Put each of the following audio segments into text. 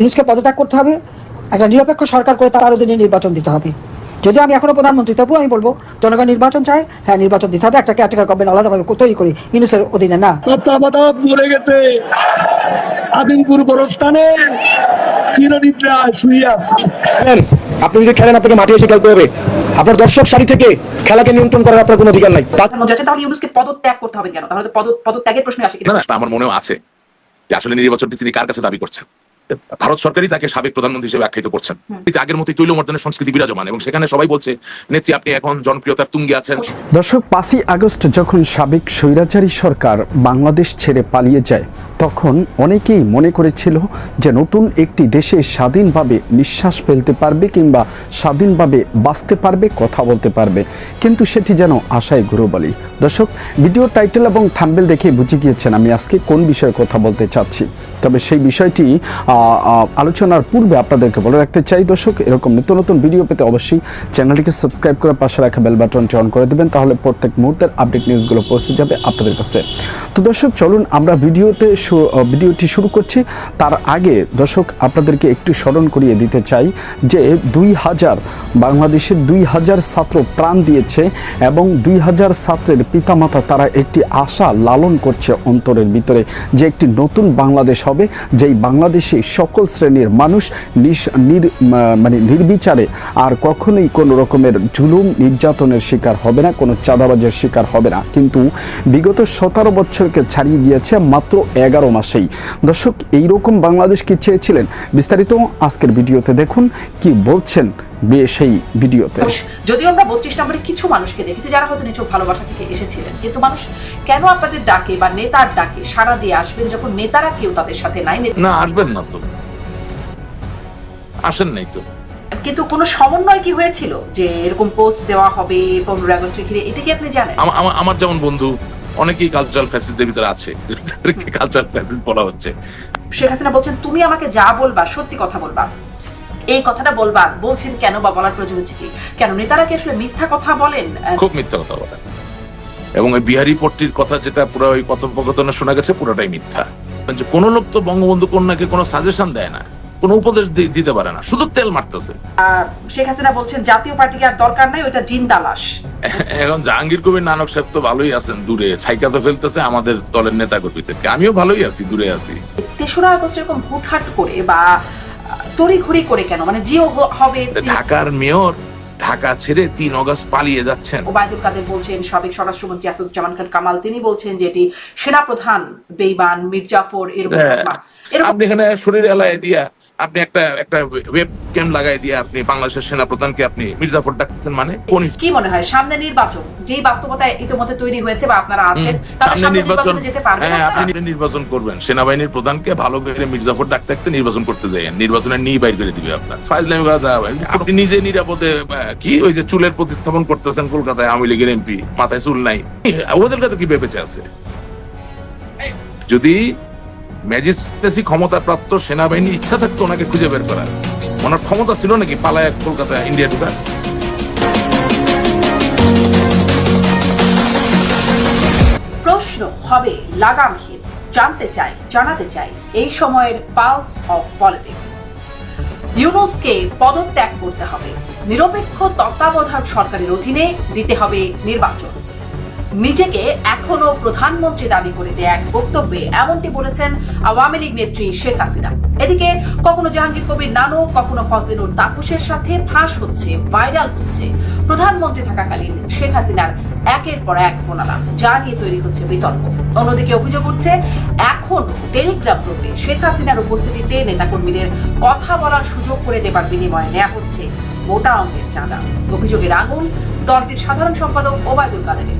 ইউনুসকে পদত্যাগ করতে হবে একটা নিরপেক্ষ সরকার করে তার অধীনে নির্বাচন দিতে হবে। যদি আমি এখনও প্রধানমন্ত্রী তবুও আমি বলব জনগণ নির্বাচন চায় হ্যাঁ নির্বাচন দিতে হবে একটা ক্যাটেগরি গভর্নমেন্ট আলাদাভাবে তৈরি করি ইউনুসের অধীনে না। মরে গেছে। আদিমপুর বড়স্থানে শুইয়া আপনি যদি খেলেন আপনাকে মাঠে এসে খেলতে হবে। আপনার দর্শক সারি থেকে খেলাকে নিয়ন্ত্রণ করার আপনার কোনো অধিকার নাই। তাহলে ইউনুসকে পদত্যাগ করতে হবে কেন? তাহলে পদ পদত্যাগের প্রশ্ন আসে না আমার মনেও আছে যে আসলে নির্বাচনটি তিনি কার কাছে দাবি করছেন? ভারত সরকারই তাকে সাবেক প্রধানমন্ত্রী হিসেবে আখ্যায়িত করছেন। কিন্তু আগের মতোই তৈলমর্দনের সংস্কৃতি বিরাজমান এবং সেখানে সবাই বলছে নেত্রী আপনি এখন জনপ্রিয়তার তুঙ্গে আছেন। দর্শক পাঁচই আগস্ট যখন সাবেক স্বৈরাচারী সরকার বাংলাদেশ ছেড়ে পালিয়ে যায় তখন অনেকেই মনে করেছিল যে নতুন একটি দেশে স্বাধীনভাবে নিঃশ্বাস ফেলতে পারবে কিংবা স্বাধীনভাবে বাঁচতে পারবে কথা বলতে পারবে। কিন্তু সেটি যেন আশায় গুরুবালি দর্শক ভিডিও টাইটেল এবং থাম্বেল দেখে বুঝে গিয়েছেন আমি আজকে কোন বিষয়ে কথা বলতে চাচ্ছি। তবে সেই বিষয়টি আলোচনার পূর্বে আপনাদেরকে বলে রাখতে চাই, দর্শক, এরকম নিত্য নতুন ভিডিও পেতে অবশ্যই চ্যানেলটিকে সাবস্ক্রাইব করে পাশে রাখা বেল বাটনটি অন করে দেবেন, তাহলে প্রত্যেক মুহূর্তের আপডেট নিউজগুলো পৌঁছে যাবে আপনাদের কাছে। তো দর্শক, চলুন আমরা ভিডিওতে ভিডিওটি শুরু করছি। তার আগে, দর্শক, আপনাদেরকে একটু স্মরণ করিয়ে দিতে চাই যে দুই হাজার, বাংলাদেশের দুই হাজার ছাত্র প্রাণ দিয়েছে এবং দুই হাজার ছাত্রের পিতামাতা তারা একটি আশা লালন করছে অন্তরের ভিতরে যে একটি নতুন বাংলাদেশ হবে, যেই বাংলাদেশে সকল শ্রেণির মানুষ মানে নির্বিচারে আর কখনোই কোনো রকমের জুলুম, নির্যাতনের শিকার হবে না, কোনো চাঁদাবাজের শিকার হবে না। কিন্তু বিগত সতেরো বছরকে ছাড়িয়ে গিয়েছে মাত্র এগারো মাসেই। দর্শক, এইরকম বাংলাদেশ কি চেয়েছিলেন? বিস্তারিত আজকের ভিডিওতে দেখুন কি বলছেন সেই ভিডিওতে। যদিও আমরা বত্রিশ নম্বরে কিছু মানুষকে দেখেছি যারা হয়তো নিচু ভালোবাসা থেকে এসেছিলেন। কিন্তু মানুষ কেন আপনাদের ডাকে বা নেতার ডাকে সারা দিয়ে আসবেন যখন নেতারা কেউ তাদের সাথে নাই? না আসবেন না তো। আসেন নাই তো। কিন্তু কোনো সমন্বয় কি হয়েছিল যে এরকম পোস্ট দেওয়া হবে পনেরোই আগস্টে ঘিরে? এটা কি আপনি জানেন? আমা- আমা- আমার যেমন বন্ধু অনেকেই কালচারাল ফ্যাসিসদের ভিতরে আছে। কালচারাল ফ্যাসিস বলা হচ্ছে। শেখ হাসিনা বলছেন তুমি আমাকে যা বলবা সত্যি কথা বলবা। এই কথাটা বলবা বলছেন কেন বা বলার প্রয়োজন হচ্ছে কি? কেন নেতারা কি আসলে মিথ্যা কথা বলেন? খুব মিথ্যা কথা বলে এবং ওই বিহারি পট্টির কথা যেটা পুরো ওই কথোপকথনে শোনা গেছে পুরোটাই মিথ্যা। যে কোনো লোক তো বঙ্গবন্ধু কন্যাকে কোনো সাজেশন দেয় না কোনো উপদেশ দিতে পারে না শুধু তেল মারতেছে। শেখ হাসিনা বলছেন জাতীয় পার্টিকে আর দরকার নাই? ওটা জিন্দা লাশ এখন জাহাঙ্গীর কবির নানক সাহেব তো ভালোই আছেন দূরে। ছাইকা তো ফেলতেছে আমাদের দলের নেতা কর্মীদেরকে আমিও ভালোই আছি দূরে আছি। তেসরা আগস্ট এরকম হুটহাট করে বা তড়িঘড়ি করে কেন মানে জিও হবে ঢাকার মেয়র ঢাকা ছেড়ে তিন অগস্ট পালিয়ে যাচ্ছেন ওবায়দুল কাদের বলছেন সাবেক স্বরাষ্ট্রমন্ত্রী আসাদুজ্জামান খান কামাল তিনি বলছেন যে এটি সেনাপ্রধান বেইমান মির্জাফর এরকম হ্যাঁ। আপনি এখানে শরীর এলায় দিয়া আপনি একটা একটা ওয়েব ক্যাম লাগাই দিয়ে আপনি বাংলাদেশের সেনা প্রধানকে আপনি মির্জাফর ডাকতেছেন মানে কোন কি মনে হয়? সামনে নির্বাচন যেই বাস্তবতা ইতিমধ্যে তৈরি হয়েছে বা আপনারা আছেন সামনে নির্বাচন যেতে পারবেন হ্যাঁ আপনি নির্বাচন করবেন। সেনাবাহিনীর প্রধানকে ভালো করে মির্জাফর ডাকতে ডাকতে নির্বাচন করতে যাই নির্বাচনে নিয়ে বাইর করে দিবে আপনার। ফাইজলামি করা যাবে আপনি নিজে নিরাপদে কি ওই যে চুলের প্রতিস্থাপন করতেছেন কলকাতায় আওয়ামী লীগের এমপি মাথায় চুল নাই। ওদের কাছে কি বেঁচে আছে? যদি ম্যাজিস্ট্রেসি ক্ষমতা প্রাপ্ত সেনাবাহিনী ইচ্ছা থাকতো ওনাকে খুঁজে বের করার। ওনার ক্ষমতা ছিল নাকি পালায় কলকাতা, ইন্ডিয়া ঢুকার? প্রশ্ন হবে লাগামহীন, জানতে চাই, জানাতে চাই এই সময়ের পালস অফ পলিটিক্স। ইউনুসকে পদত্যাগ করতে হবে, নিরপেক্ষ তত্ত্বাবধায়ক সরকারের অধীনে দিতে হবে নির্বাচন। নিজেকে এখনও প্রধানমন্ত্রী দাবি করে দেয়া এক বক্তব্যে এমনটি বলেছেন আওয়ামী লীগ নেত্রী শেখ হাসিনা। এদিকে, কখনো জাহাঙ্গীর কবির নানু কখনো ফজলিনুর তাপসের সাথে ফাঁস হচ্ছে, ভাইরাল হচ্ছে। প্রধানমন্ত্রী থাকাকালীন শেখ হাসিনার একের পর এক ফোনালাপ যা নিয়ে তৈরি হচ্ছে বিতর্ক। অন্যদিকে অভিযোগ উঠছে, এখন টেলিগ্রাম গ্রুপে শেখ হাসিনার উপস্থিতিতে নেতাকর্মীদের কথা বলার সুযোগ করে দেবার বিনিময়ে নেওয়া হচ্ছে মোটা অঙ্কের চাঁদা। অভিযোগের আগুন, দলটির সাধারণ সম্পাদক ওবায়দুল কাদেরের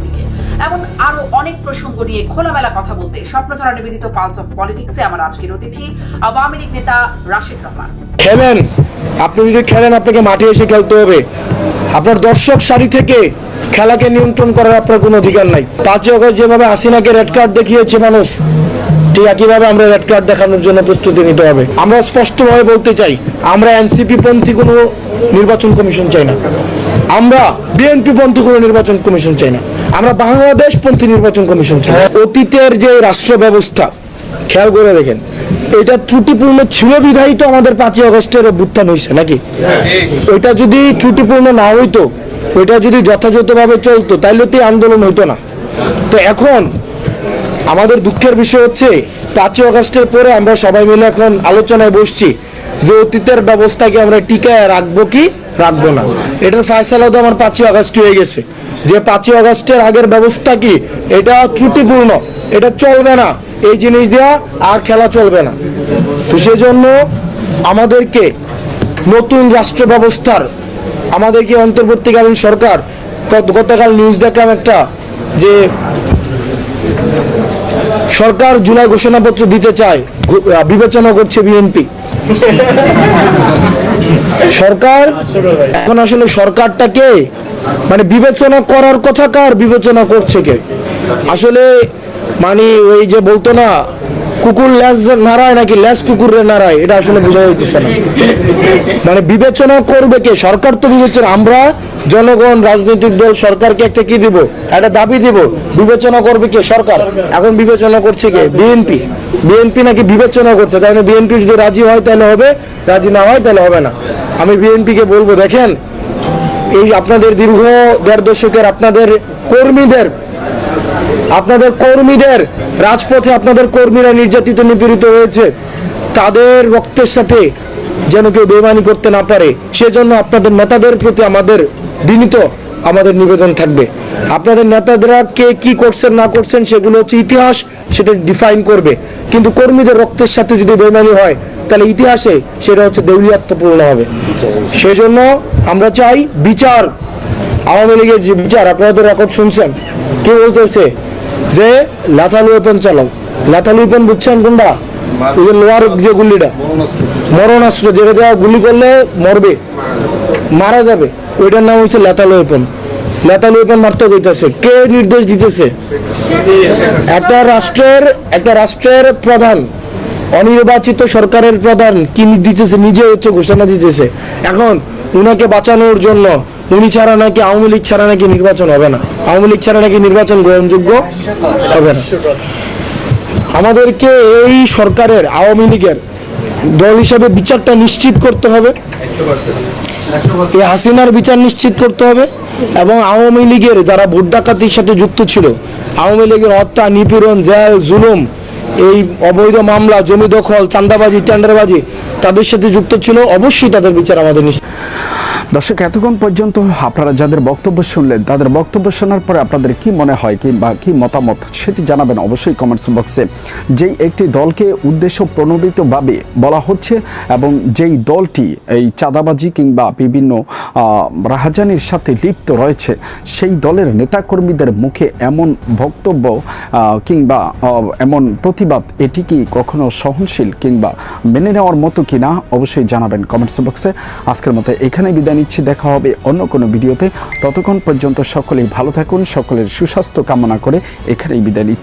এমন আরও অনেক প্রসঙ্গ নিয়ে খোলামেলা কথা বলতে স্বপ্নধারা নিবেদিত পালস অফ পলিটিক্সে আমার আজকের অতিথি, আওয়ামী লীগ নেতা রাশেদ রহমান। খেলেন। আপনি যদি খেলেন, আপনাকে মাঠে এসে খেলতে হবে। আপনার দর্শক সারি থেকে খেলাকে নিয়ন্ত্রণ করার আপনার কোনো অধিকার নাই। পাঁচই অগস্ট যেভাবে হাসিনাকে রেড কার্ড দেখিয়েছে মানুষ, ঠিক একইভাবে আমরা রেড কার্ড দেখানোর জন্য প্রস্তুতি নিতে হবে। আমরা স্পষ্টভাবে বলতে চাই, আমরা এনসিপি পন্থী কোনো নির্বাচন কমিশন চাই না। আমরা বিএনপি পন্থী কোনো নির্বাচন কমিশন চাই না। আমরা বাংলাদেশ পন্থী নির্বাচন কমিশন চাই। অতীতের যে রাষ্ট্র ব্যবস্থা খেয়াল করে দেখেন এটা ত্রুটিপূর্ণ ছিল বিধায়ী তো আমাদের পাঁচই অগস্টের অভ্যুত্থান হয়েছে নাকি? ওইটা যদি ত্রুটিপূর্ণ না হইতো ওইটা যদি যথাযথভাবে চলতো তাইলে তো আন্দোলন হইতো না। তো এখন আমাদের দুঃখের বিষয় হচ্ছে পাঁচই অগস্টের পরে আমরা সবাই মিলে এখন আলোচনায় বসছি যে অতীতের ব্যবস্থাকে আমরা টিকায় রাখব কি রাখব না। এটার ফয়সালা তো আমার পাঁচই আগস্ট হয়ে গেছে। যে পাঁচই আগস্টের আগের ব্যবস্থা কি? এটা ত্রুটিপূর্ণ। এটা চলবে না। এই জিনিস দেওয়া আর খেলা চলবে না। তো সেজন্য আমাদেরকে নতুন রাষ্ট্র ব্যবস্থার, আমাদেরকে অন্তর্বর্তীকালীন সরকার, গত- গতকাল নিউজ দেখলাম একটা যে সরকার জুলাই ঘোষণাপত্র দিতে চায়। বিবেচনা করছে বিএনপি। সরকার? এখন আসলে সরকারটাকে মানে বিবেচনা করার কথা কার বিবেচনা করছে কে? আসলে মানে ওই যে বলতো না, কুকুর ল্যাস নাড়ায় নাকি ল্যাস কুকুরে নাড়ায় এটা আসলে বোঝা যাইতেছে না। মানে বিবেচনা করবে কে? সরকার তো বিবেচনা, আমরা জনগণ, রাজনৈতিক দল, সরকারকে একটা কি দিব? একটা দাবি দিব। বিবেচনা করবে কে? সরকার। এখন বিবেচনা করছে কে? বিএনপি। বিএনপি নাকি বিবেচনা করছে? তাই বিএনপি যদি রাজি হয় তাহলে হবে, রাজি না হয় তাহলে হবে না। আমি বিএনপি কে বলব, দেখেন এই আপনাদের দীর্ঘ দেড় দশকের আপনাদের কর্মীদের আপনাদের কর্মীদের রাজপথে আপনাদের কর্মীরা নির্যাতিত, নিপীড়িত হয়েছে। তাদের রক্তের সাথে যেন কেউ বেমানি করতে না পারে, সেজন্য আপনাদের নেতাদের প্রতি আমাদের বিনীত আমাদের নিবেদন থাকবে। আপনাদের নেতাদেরা কে কি করছেন, না করছেন, সেগুলো হচ্ছে ইতিহাস, সেটা ডিফাইন করবে। কিন্তু কর্মীদের রক্তের সাথে যদি বেমানি হয় তাহলে ইতিহাসে সেটা হচ্ছে দেউলিয়াত্মপূর্ণ হবে। সেজন্য আমরা চাই বিচার, আওয়ামী লীগের যে বিচার, আপনারা তো রেকর্ড শুনছেন। কে বলতেছে? যে লাথালু ওয়েপন চালাও। লাথালু ওয়েপন বুঝছেন কোনটা? ওই যে লোহার যে গুলিটা মরণাস্ত্র, যেটা দেওয়া গুলি করলে মরবে, মারা যাবে। ওইটার নাম হচ্ছে লেতাল ওয়েপন লেতাল ওয়েপন মারতে কইতেছে। কে নির্দেশ দিতেছে? একটা রাষ্ট্রের একটা রাষ্ট্রের প্রধান। অনির্বাচিত সরকারের প্রধান কি দিতেছে? নিজে হচ্ছে ঘোষণা দিতেছে। এখন উনাকে বাঁচানোর জন্য উনি ছাড়া নাকি আওয়ামী লীগ ছাড়া নাকি নির্বাচন হবে না। আওয়ামী লীগ ছাড়া নাকি নির্বাচন গ্রহণযোগ্য হবে না। আমাদেরকে এই সরকারের, আওয়ামী লীগের দল হিসাবে বিচারটা নিশ্চিত করতে হবে। এই হাসিনার বিচার নিশ্চিত করতে হবে এবং আওয়ামী লীগের যারা ভোট ডাকাতির সাথে যুক্ত ছিল, আওয়ামী লীগের হত্যা, নিপীড়ন, জেল, জুলুম এই অবৈধ মামলা, জমি দখল চান্দাবাজি টেন্ডারবাজি তাদের সাথে যুক্ত ছিল, অবশ্যই তাদের বিচার আমাদের নিশ্চিত। দর্শক, এতক্ষণ পর্যন্ত আপনারা যাদের বক্তব্য শুনলেন, তাদের বক্তব্য শোনার পরে আপনাদের কি মনে হয় কিংবা কি মতামত সেটি জানাবেন অবশ্যই কমেন্টস বক্সে যেই একটি দলকে উদ্দেশ্য প্রণোদিতভাবে বলা হচ্ছে এবং যেই দলটি এই চাঁদাবাজি কিংবা বিভিন্ন রাহাজানির সাথে লিপ্ত রয়েছে, সেই দলের নেতাকর্মীদের মুখে এমন বক্তব্য কিংবা এমন প্রতিবাদ এটি কি কখনো সহনশীল কিংবা মেনে নেওয়ার মতো কিনা অবশ্যই জানাবেন কমেন্টস বক্সে আজকের মতো এখানে বিদায় নিচ্ছি, দেখা হবে অন্য কোনো ভিডিওতে। ততক্ষণ পর্যন্ত সকলেই ভালো থাকুন, সকলের সুস্বাস্থ্য কামনা করে এখানেই বিদায় নিচ্ছি।